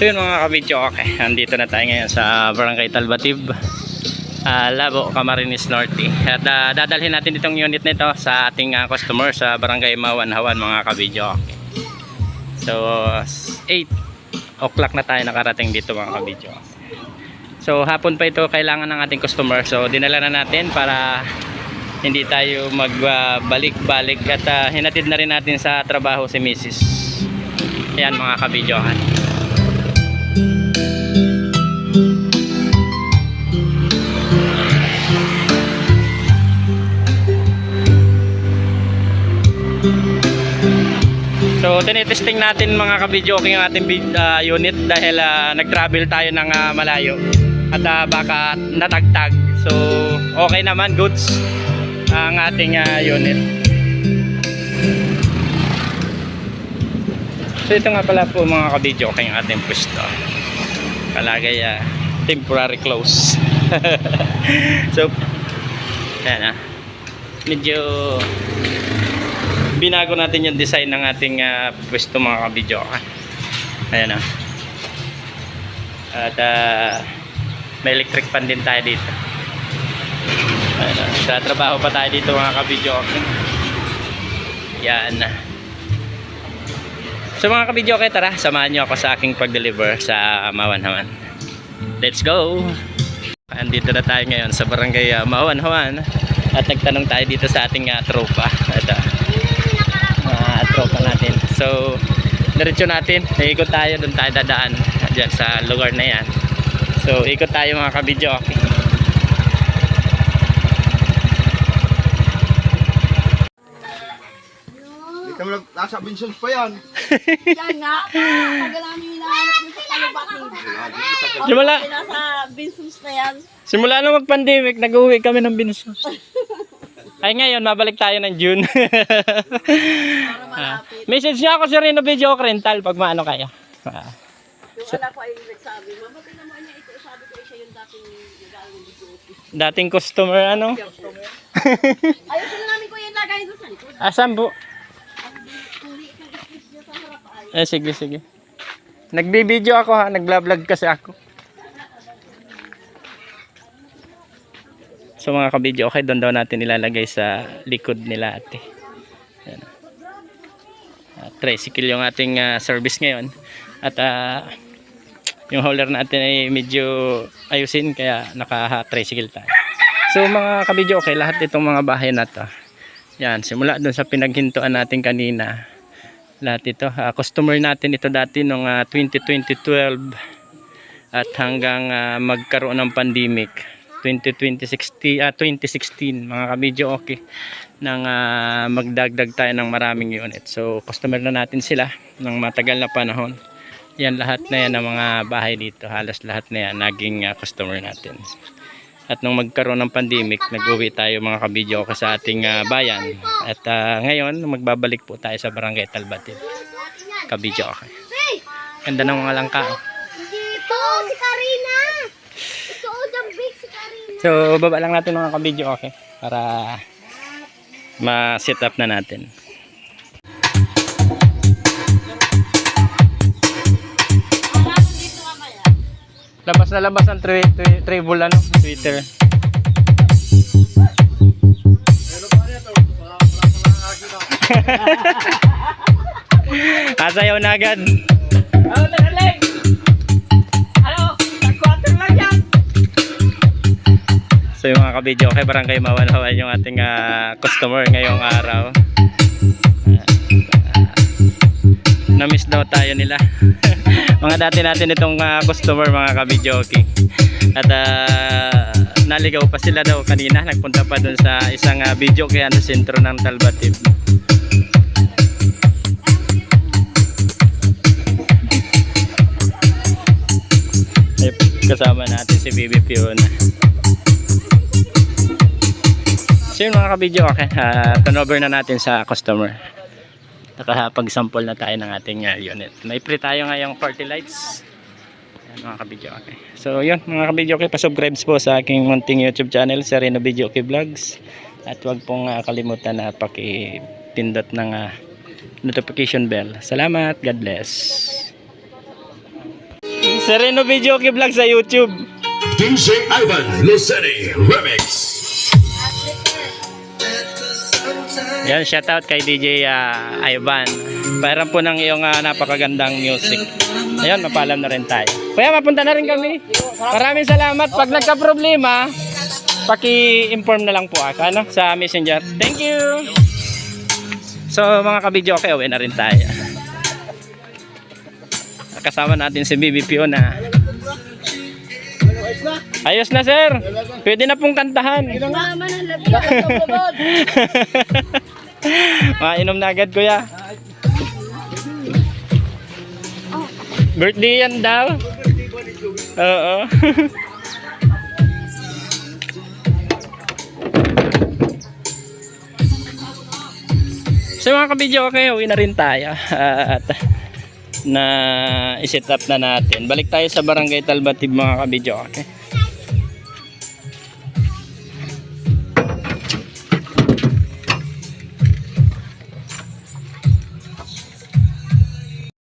So yun mga kabidyo, okay. Andito na tayo ngayon sa Barangay Talbatib. ah, Labo, Camarines Norte. At ah, dadalhin natin itong unit nito sa ating ah, customer sa Barangay Mawanhawan mga kabidyo. Okay. So 8 o'clock na tayo nakarating dito mga kabidyo. So hapon pa ito kailangan ng ating customer. So dinala na natin para hindi tayo magbalik-balik at ah, hinatid na rin natin sa trabaho si Mrs. Ayan mga kabidyohan. So tinitesting natin mga kabidyoking ang ating ah, unit dahil ah, nag-travel tayo ng ah, malayo at ah, baka natagtag. So okay naman, goods ang ating ah, unit. So ito nga pala po mga kabidyoking ang ating pwesto. Palagay ah, temporary close. so yan ah. Medyo binago natin yung design ng ating ah, pwesto mga kabidyo. Ayan ah. At ah, may electric fan din tayo dito. Ayan ah. Sa trabaho pa tayo dito mga kabidyo. Yan so mga kabidyo tara. Samahan nyo ako sa aking pag-deliver sa Mawanhawan. Let's go! Andito na tayo ngayon sa barangay ah, Mawanhawan. At nagtanong tayo dito sa ating ah, tropa. At tropa natin. So, diretso natin. Ikot tayo, doon tayo dadaan dyan sa lugar na yan. So, ikot tayo mga kabidyo. Okay. Kami nag- nasa Vincent pa yan. Yan nga. Tagal namin hinahanap yung sa Kalubaki. Simula, Nasa Binsus na yan. simula na mag-pandemic, nag-uwi kami ng binsos. Ay ngayon, mabalik tayo ng June. Ah, Message niya ako si Reno Video Rental pag maano kayo. Ah. Yung anak ko ay nagsabi, Mama, tinamaan niya ito. Sabi ko, eh, siya yung dating nag-aaral ng video. Dating customer ano? Ayusin na namin ko yung lagay doon sa likod. Asan po? Ay. Eh, sige, sige. Nagbibideo ako ha, nagla-vlog kasi ako. So mga kabidyo, okay, doon daw natin ilalagay sa likod nila ate. Yan. Uh, tricycle yung ating ah, service ngayon. At ah, yung hauler natin ay medyo ayusin kaya naka-tricycle tayo. So mga kabidyo, okay, lahat itong mga bahay na to. Yan, simula doon sa pinaghintuan natin kanina lahat ito Ah, customer natin ito dati nung ah, 2020-12 at hanggang ah, magkaroon ng pandemic 2020-16 ah, 2016 mga kabidyo okay nang ah, magdagdag tayo ng maraming unit. So customer na natin sila ng matagal na panahon. Yan lahat na yan ng mga bahay dito. Halos lahat na yan naging ah, customer natin. At nung magkaroon ng pandemic nag-uwi tayo mga kabidyo okay sa ating ah, bayan. At ah, ngayon magbabalik po tayo sa barangay Talbatid kabidyo okay. Ganda ng mga langka oh. Dito, si Karina. Ito, jambig si Karina. So baba lang natin mga kabidyo okay para ma-set up na natin labas na labas ang tri tri tribal ano twitter Kasayaw na agad. Ano tagalig? Ano? So yung mga kabidyo, kay Barangay Mawanhawan yung ating ah, customer ngayong araw. Ah, na-miss daw tayo nila. mga dati natin itong ah, customer mga kabidyoki. At ah, naligaw pa sila daw kanina. Nagpunta pa dun sa isang uh, video kaya sa sentro ng Talbatib. Kasama natin si Bibi Fiona. So yun mga kabidyo, okay. Uh, turnover na natin sa customer. Nakapag-sample na tayo ng ating uh, unit. May free tayo ngayong party lights. Ayan, mga kabidyo, okay. So yun mga kabidyo, okay. Pasubscribe po sa aking munting YouTube channel, sa Reno Video Okay Vlogs. At wag pong uh, kalimutan na pakipindot ng uh, notification bell. Salamat. God bless. Sereno Video Vlog sa YouTube. DJ Ivan Luceri Remix. Yan, shoutout kay DJ ah, Ivan. Pairan po ng iyong ah, napakagandang music. Ayun, mapalam na rin tayo. Kuya, mapunta na rin kami. Maraming salamat. Pag nagka-problema, paki-inform na lang po ako ano, sa messenger. Thank you! So mga kabidyo, okay, uwi na rin tayo. Kasama natin si BBPO na Ayos na sir. Pwede na pong kantahan. Mainom na agad kuya. Birthday yan daw. Oo. so mga kabidyo, okay, uwi na rin tayo. At na iset up na natin. Balik tayo sa Barangay Talbatib mga kabidyo, okay?